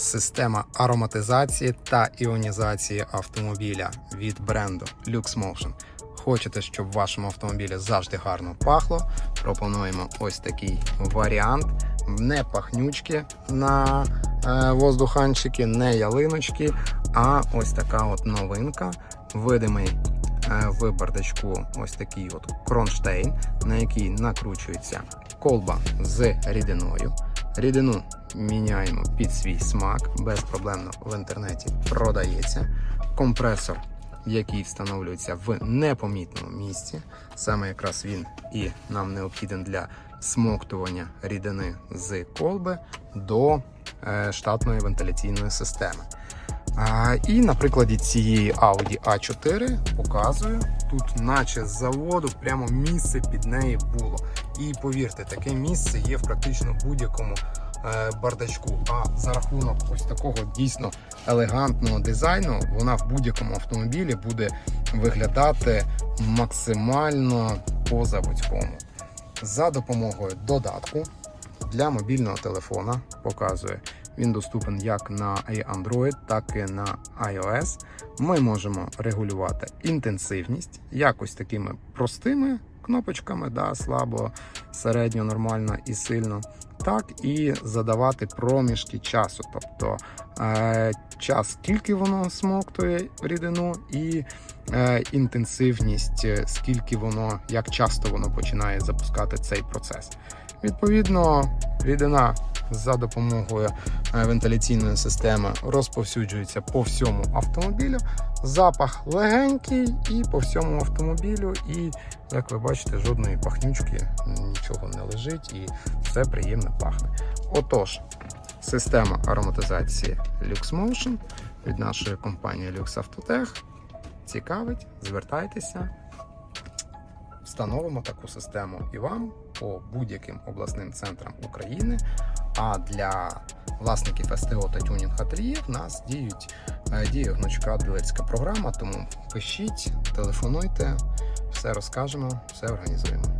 Система ароматизації та іонізації автомобіля від бренду LuxMotion. Хочете, щоб в вашому автомобілі завжди гарно пахло? Пропонуємо ось такий варіант. Не пахнючки на е, воздуханчики, не ялиночки, а ось така от новинка. Видимий е, в бардачку ось такий от кронштейн, на який накручується колба з рідиною. Рідину міняємо під свій смак, безпроблемно в інтернеті продається. Компресор, який встановлюється в непомітному місці. Саме якраз він і нам необхіден для смоктування рідини з колби до е, штатної вентиляційної системи. І на прикладі цієї Audi A4 показую, тут наче з заводу прямо місце під неї було. І повірте, таке місце є в практично будь-якому е, бардачку. А за рахунок ось такого дійсно елегантного дизайну, вона в будь-якому автомобілі буде виглядати максимально по-заводському. За допомогою додатку для мобільного телефона показує. Він доступен як на Android, так і на iOS. Ми можемо регулювати інтенсивність якось такими простими кнопочками, да, слабо, середньо, нормально і сильно. Так і задавати проміжки часу, тобто е, час, скільки воно смоктує рідину, і е, інтенсивність, е, скільки воно, як часто воно починає запускати цей процес. Відповідно, рідина за допомогою е, вентиляційної системи розповсюджується по всьому автомобілю. Запах легенький і по всьому автомобілю. І, як ви бачите, жодної пахнючки, нічого не лежить і все приємно пахне. Отож, система ароматизації LuxMotion від нашої компанії Lux Autotech. Цікавить, звертайтеся. Встановимо таку систему і вам по будь-яким обласним центрам України. А для власників СТО та тюнінг ательє нас діють е, діє гнучка білецька програма. Тому пишіть, телефонуйте, все розкажемо, все організуємо.